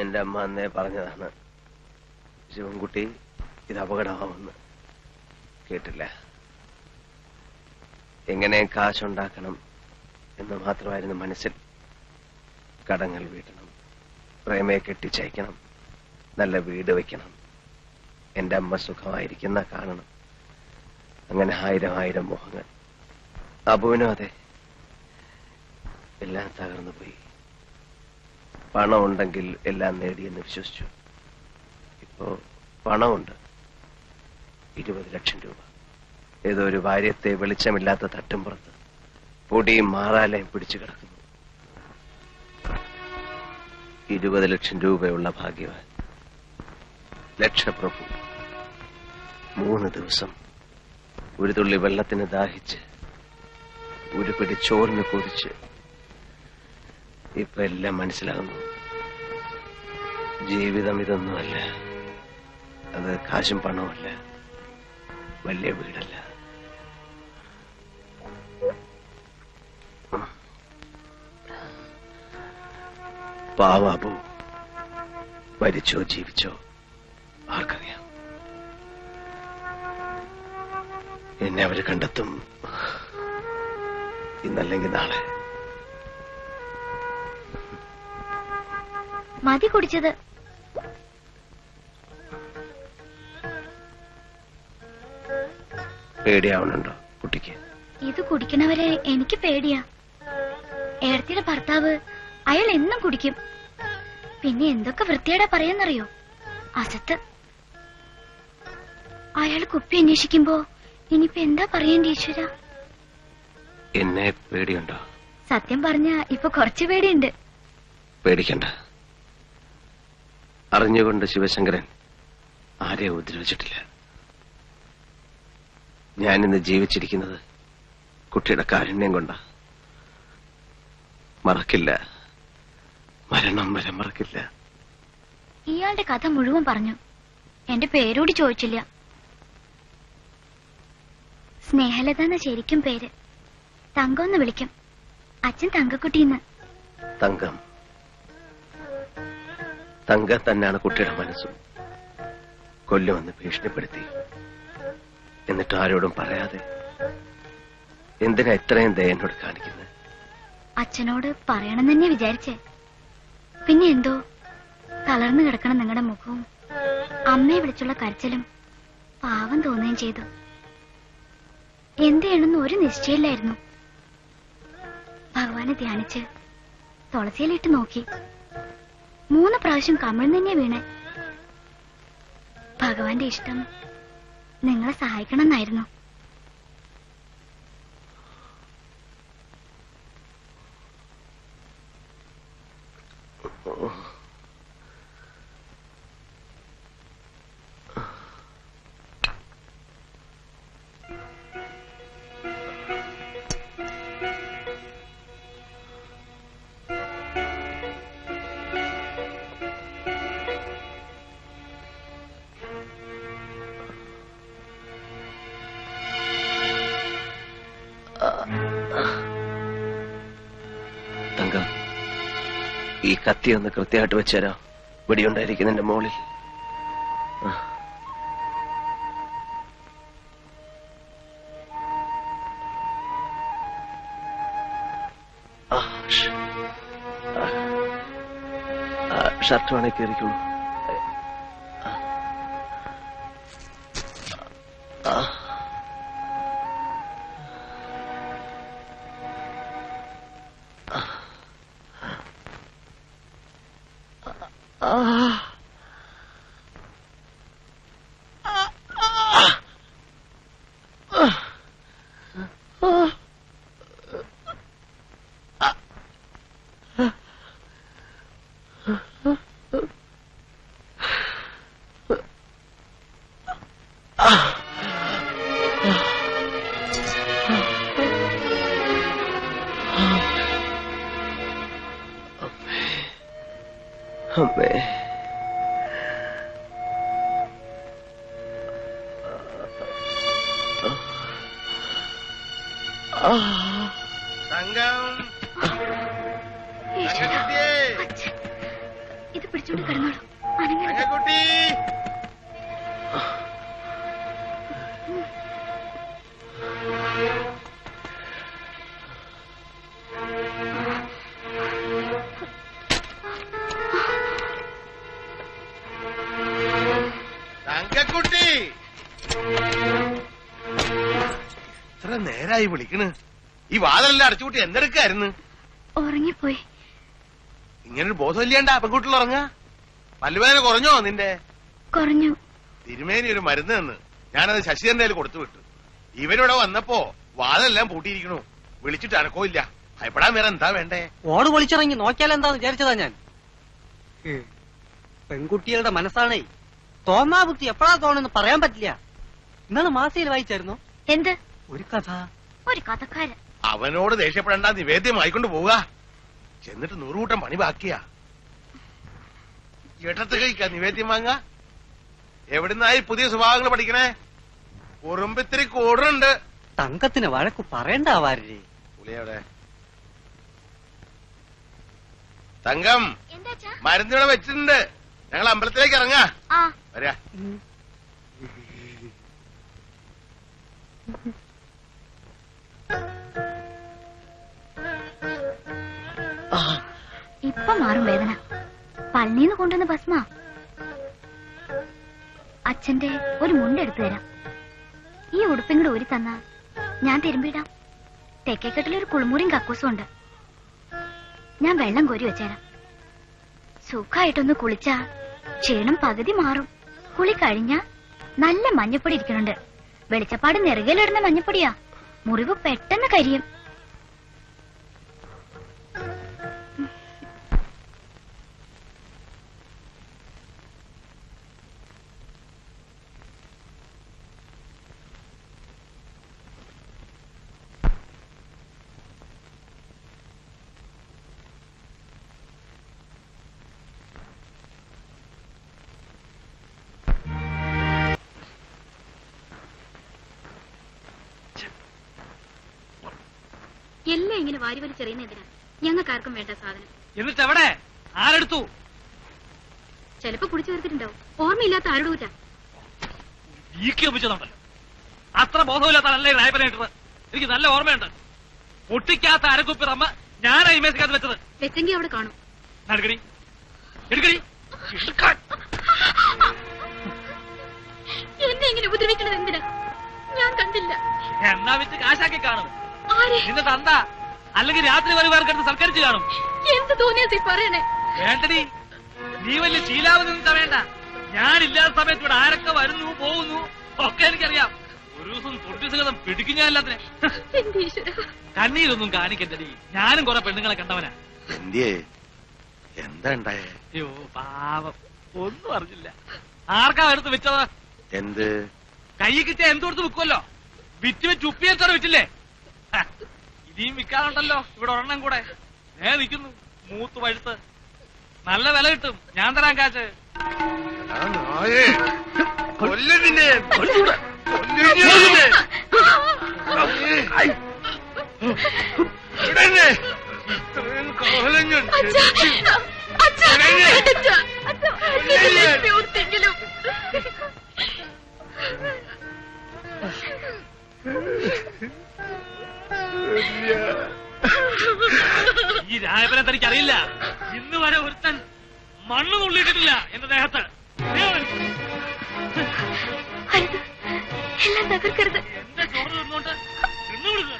എന്റെ അമ്മ അന്നേ പറഞ്ഞതാണ്. ശിവൻകുട്ടി ഇത് അപകടമാവുമെന്ന്. കേട്ടില്ല. എങ്ങനെ കാശുണ്ടാക്കണം എന്ന് മാത്രമായിരുന്നു മനസ്സിൽ കടങ്ങൾ വീട്ടണം. പ്രേമയെ കെട്ടിച്ചയക്കണം. നല്ല വീട് വെക്കണം. എന്റെ അമ്മ സുഖമായിരിക്കുന്ന കാണണം. അങ്ങനെ ആയിരം ആയിരം മോഹങ്ങൾ. അബുവിനും അതെ. എല്ലാം തകർന്നു പോയി പണം ഉണ്ടെങ്കിൽ എല്ലാം നേടിയെന്ന് വിശ്വസിച്ചു. ഇപ്പോ പണമുണ്ട്. ഇരുപത് ലക്ഷം രൂപ. ഏതോ ഒരു ഭാര്യത്തെ വെളിച്ചമില്ലാത്ത തട്ടുംപുറത്ത് പൊടിയും മാറാലയും പിടിച്ചു കിടക്കുന്നു. ഇരുപത് ലക്ഷം രൂപയുള്ള ഭാഗ്യവാൻ. ലക്ഷപ്രഭു മൂന്ന് ദിവസം ഒരു തുള്ളി വെള്ളത്തിന് ദാഹിച്ച് ഒരു പിടി ചോറിന് കൊതിച്ച് ഇപ്പൊ എല്ലാം മനസ്സിലാകുന്നു. ജീവിതം ഇതൊന്നുമല്ല. അത് കാശും പണവുമല്ല. വലിയ വീടല്ല. പാവാബു മരിച്ചോ ജീവിച്ചോ ആർക്കറിയാം. എന്നെ അവർ കണ്ടെത്തും. ഇന്നല്ലെങ്കിൽ നാളെ. മതി കുടിച്ചത്. പേടിയാവണുണ്ടോ കുട്ടിക്ക്? ഇത് കുടിക്കണവരെ എനിക്ക് പേടിയാ. ഏടത്തിയുടെ ഭർത്താവ് അയാൾ എന്നും കുടിക്കും. പിന്നെ എന്തൊക്കെ വൃത്തിയേടാ പറയുന്നറിയോ? അസത്ത്. അയാൾ കുപ്പി അന്വേഷിക്കുമ്പോ ഇനിയിപ്പോ എന്താ പറയേണ്ടി ഈശ്വര? എന്നെ പേടിയുണ്ടോ? സത്യം പറഞ്ഞ ഇപ്പൊ കുറച്ച് പേടിയുണ്ട്. പേടിക്കണ്ട. അറിഞ്ഞുകൊണ്ട് ശിവശങ്കരൻ ആരെയും ഉപദ്രവിച്ചിട്ടില്ല. ഞാനിന്ന് ജീവിച്ചിരിക്കുന്നത് കുട്ടിയുടെ കാരുണ്യം കൊണ്ടാ. മറക്കില്ല. മരണം വരെ മറക്കില്ല. ഇയാളുടെ കഥ മുഴുവൻ പറഞ്ഞു. എന്റെ പേരോട് ചോദിച്ചില്ല. സ്നേഹലത എന്ന ശരിക്കും പേര്. തങ്കം എന്ന് വിളിക്കും. അച്ഛൻ തങ്കക്കുട്ടിന്ന് തങ്കം. തങ്ക തന്നെയാണ് കുട്ടിയുടെ മനസ്സും. കൊല്ലുമെന്ന് ഭീഷണിപ്പെടുത്തി. എന്നിട്ട് ആരോടും പറയാതെ എന്തിനാ ഇത്രയും ദയനോട് കാണിക്കുന്നത് അച്ഛനോട് പറയണം തന്നെ വിചാരിച്ചേ. പിന്നെ എന്തോ? തളർന്നു കിടക്കണം നിങ്ങളുടെ മുഖവും. അമ്മയെ വിളിച്ചുള്ള കരച്ചിലും പാവം തോന്നുകയും ചെയ്തു. എന്ത് ഒരു നിശ്ചയമില്ലായിരുന്നു. ഭഗവാനെ ധ്യാനിച്ച് തുളസിയിലിട്ട് നോക്കി. മൂന്ന് പ്രാവശ്യം കമിഴ്ന്ന് തന്നെ വീണേ. ഭഗവാന്റെ ഇഷ്ടം നിങ്ങളെ സഹായിക്കണം എന്നായിരുന്നു ഈ കത്തി ഒന്ന് കൃത്യമായിട്ട് വെച്ചുതരാം വെടിയുണ്ടായിരിക്കുന്നതിന്റെ. ആ, ഷർട്ട് വേണേ കയറിക്കുള്ളൂ ഇത് പിടിച്ചോണ്ട് കിടന്നോളൂ. അനങ്ങരുത്. നേരായി വിളിക്കണ്? ഈ വാതിലെല്ലാം അടച്ചുകൂട്ടി എന്തെടുക്കായിരുന്നു? ഉറങ്ങിപ്പോയി. ഇങ്ങനൊരു ബോധമില്ലാണ്ട പെൺകുട്ടികൾ ഉറങ്ങാ പല്ലുവേദന കുറഞ്ഞോ നിന്റെ? കുറഞ്ഞു. തിരുമേനി ഒരു മരുന്ന് തന്ന്. ഞാനത് ശശിധരന്റെ കയ്യിൽ കൊടുത്തു വിട്ടു. ഇവരിവിടെ വന്നപ്പോ വാതെല്ലാം പൂട്ടിയിരിക്കണു. വിളിച്ചിട്ട് അനക്കോ ഇല്ല ഭയപ്പെടാൻ വേറെ എന്താ വേണ്ടേ? ഓട് വിളിച്ചിറങ്ങി നോക്കിയാൽ എന്താന്ന് വിചാരിച്ചതാ ഞാൻ. പെൺകുട്ടികളുടെ മനസ്സാണേ. തോന്നാ ബുദ്ധി എപ്പോഴാ തോന്നുന്നു പറയാൻ പറ്റില്ല. ഇന്നലെ മാസയിൽ വായിച്ചായിരുന്നു? എന്ത്? ഒരു കഥ. ഒരു കഥക്കാരൻ. അവനോട് ദേഷ്യപ്പെടേണ്ട നിവേദ്യമായിക്കൊണ്ട് പോവുക. ചെന്നിട്ട് നൂറുകൂട്ടം പണി ബാക്കിയാ. ഇടത്ത് കഴിക്ക നിവേദ്യം വാങ്ങ എവിടുന്നായി പുതിയ സ്വഭാവങ്ങൾ പഠിക്കണേ? ഉറുമ്പിത്തിരി കൂടുണ്ട്. തങ്കത്തിന് വഴക്ക് പറയണ്ടാവാരേ പുളിയവിടെ തങ്കം എന്താച്ചാ മരുന്നിവിടെ വെച്ചിട്ടുണ്ട്. ഞങ്ങൾ അമ്പലത്തിലേക്ക് ഇറങ്ങാ. ആ. വരാ. ഇപ്പൊ മാറും വേദന. പള്ളിന്ന് കൊണ്ടുവന്ന ഭസ്മ. അച്ഛന്റെ ഒരു മുണ്ടെടുത്തു തരാം. ഈ ഉടുപ്പും കൂടെ ഊരി തന്നാ ഞാൻ തിരുമ്പിടാം. തെക്കേക്കെട്ടിൽ ഒരു കുളിമുറിയും കക്കൂസും ഉണ്ട്. ഞാൻ വെള്ളം കോരി വെച്ചേരാം. സുഖമായിട്ടൊന്ന് കുളിച്ചാ ക്ഷീണം പകുതി മാറും. കുളി കഴിഞ്ഞ നല്ല മഞ്ഞപ്പൊടി ഇരിക്കുന്നുണ്ട്. വെളിച്ചപ്പാട് നെറുകയിലിടുന്ന മഞ്ഞപ്പൊടിയാ. മുറിവ് പെട്ടെന്ന് കരിയും. എല്ലാം ഇങ്ങനെ വാരി വലിച്ചെറിയുന്ന എന്തിനാ? ഞങ്ങൾക്കാർക്കും വേണ്ട സാധനം. എന്നിട്ട് എവിടെ ആരെടുത്തു? ചിലപ്പോ കുടിച്ചു തീർത്തിട്ടുണ്ടാവും. ഓർമ്മയില്ലാത്ത ആരുടെ ഊറ്റാ? ഈക്കി ഒപ്പിച്ചതുണ്ടല്ലോ. അത്ര ബോധമില്ലാത്തതല്ലേ രായപ്പനായിട്ടത് എനിക്ക് നല്ല ഓർമ്മയുണ്ട്. പൊട്ടിക്കാത്ത അരക്കുപ്പി റമ്മ ഞാനാ ഈ മേശക്കകത്ത് വെച്ചത്. വെച്ചെങ്കിൽ അവിടെ കാണും. എടുക്കടി? എടുക്കടി? എന്നെ ഇങ്ങനെ ഉപദ്രവിക്കണത് എന്തിനാ? ഞാൻ കണ്ടില്ല. എന്നാ വെച്ച് കാശാക്കി കാണും. നിന്റെ തന്ത. അല്ലെങ്കിൽ രാത്രി വരെ പേർക്കെടുത്ത് സൽക്കരിച്ചു കാണും. എന്ത് തോന്നിയത് പറയണേ? വേണ്ടടി. നീ വലിയ ശീലാവധി വേണ്ട. ഞാനില്ലാത്ത സമയത്ത് ഇവിടെ ആരൊക്കെ വരുന്നു പോകുന്നു ഒക്കെ എനിക്കറിയാം. ഒരു ദിവസം തൊട്ടിസുഗതം പിടിക്കും ഞാൻ എല്ലാത്തിനെ. കണ്ണീരൊന്നും കാണിക്കണ്ടടി. ഞാനും കുറെ പെണ്ണുങ്ങളെ കണ്ടവനാ. എന്തിയേ? എന്താ ഉണ്ടായേ? അയ്യോ പാവം. ഒന്നും അറിഞ്ഞില്ല. ആർക്കാ എടുത്ത് വെച്ചത്? എന്ത്? കൈ കിട്ടിയ എന്തോടുത്ത് വിൽക്കുമല്ലോ വിറ്റ് വെച്ച് ഉപ്പിയെത്തോടെ വിറ്റില്ലേ ഇനിയും വിൽക്കാനുണ്ടല്ലോ ഇവിടെ ഒരെണ്ണം കൂടെ. നേ നിൽക്കുന്നു. മൂത്ത് പഴുത്ത്. നല്ല വില കിട്ടും. ഞാൻ തരാൻ കാശ്. ആ ഈ രായപനെ തനിക്കറിയില്ല. ഇന്ന് വരെ ഒരുത്തൻ മണ്ണ് തുള്ളിയിട്ടില്ല എന്റെ ദേഹത്ത്. എല്ലാം തകർക്കരുത്. എന്റെ ചോറ് തിന്നോണ്ട് തിന്നു വിടുന്നു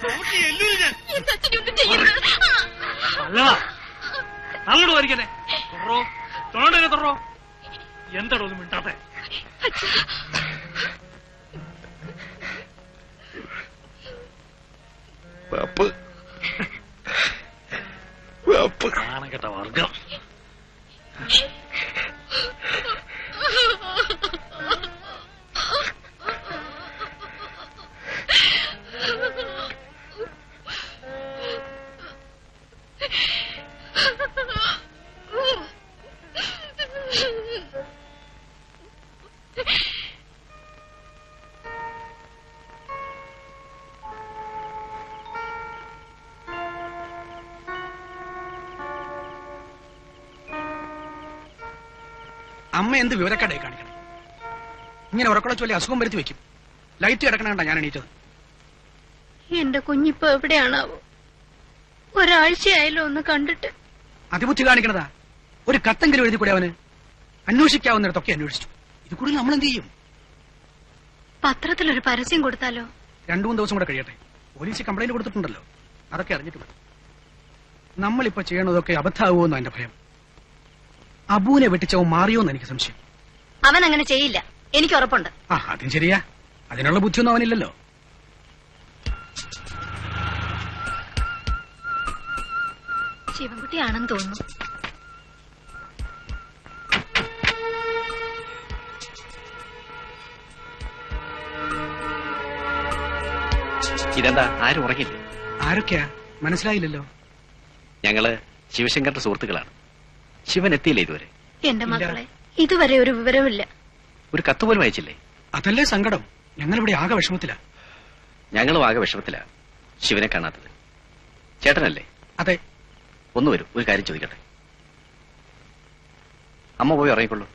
ചവിട്ടി എല്ലൂരി ഞാൻ. അങ്ങോട്ട് വരിക്കനെ തുറോ തൊണ്ടനെ തുറോ എന്താടോ ഒന്നും മിണ്ടാത്തെ? പാപ്പ് പാപ്പ് നാണം കെട്ട വർഗം അമ്മ എന്ത് വിവരക്കടയെ കാണിക്കണം? ഇങ്ങനെ ഉറക്കള ചൊല്ലി അസുഖം വരുത്തി വെക്കും. ലൈറ്റ് കിടക്കണേണ്ട ഞാൻ എണീറ്റത്. എന്റെ കുഞ്ഞിപ്പോ എവിടെയാണാവോ? ഒരാഴ്ചയായല്ലോ ഒന്ന് കണ്ടിട്ട്. അതിബുദ്ധി കാണിക്കണതാ. ഒരു കത്തെങ്കിലും എഴുതി കൂടെ അവന്? അന്വേഷിക്കാവുന്നിടത്തൊക്കെ അന്വേഷിച്ചു. ഇത് കൂടുതൽ നമ്മൾ എന്ത് ചെയ്യും? പത്രത്തിലൊരു പരസ്യം കൊടുത്താലോ? രണ്ടു മൂന്ന് ദിവസം കൂടെ കഴിയട്ടെ. പോലീസ് കംപ്ലൈന്റ് കൊടുത്തിട്ടുണ്ടല്ലോ. അതൊക്കെ അറിഞ്ഞിട്ട് മതി. നമ്മളിപ്പോ ചെയ്യണതൊക്കെ അബദ്ധാവുമെന്നോ എന്റെ ഭയം. അബൂനെ വെട്ടിച്ചവൻ മാറിയോന്ന് എനിക്ക് സംശയം. അവൻ അങ്ങനെ ചെയ്യില്ല. എനിക്ക് ഉറപ്പുണ്ട്. ആ അതും ശരിയാ. അതിനുള്ള ബുദ്ധിയൊന്നും അവനില്ലല്ലോ. ശിവൻകുട്ടിയാണെന്ന് തോന്നുന്നു. ഇതെന്താ? ആരും ഉറങ്ങില്ല ആരൊക്കെയാ? മനസ്സിലായില്ലല്ലോ. ഞങ്ങൾ ശിവശങ്കറിന്റെ സുഹൃത്തുക്കളാണ്. ശിവൻ എത്തിയില്ലേ ഇതുവരെ? എന്റെ മക്കളെ ഇതുവരെ ഒരു വിവരമില്ല ഒരു കത്ത് പോലും അയച്ചില്ലേ? അതല്ലേ സങ്കടം? ഞങ്ങളിവിടെ ആകെ വിഷമത്തില. ഞങ്ങളും ആകെ വിഷമത്തില ശിവനെ കാണാത്തത്. ചേട്ടനല്ലേ? അതെ. ഒന്ന് വരും ഒരു കാര്യം ചോദിക്കട്ടെ? അമ്മ പോയി ഉറങ്ങിക്കൊള്ളൂ.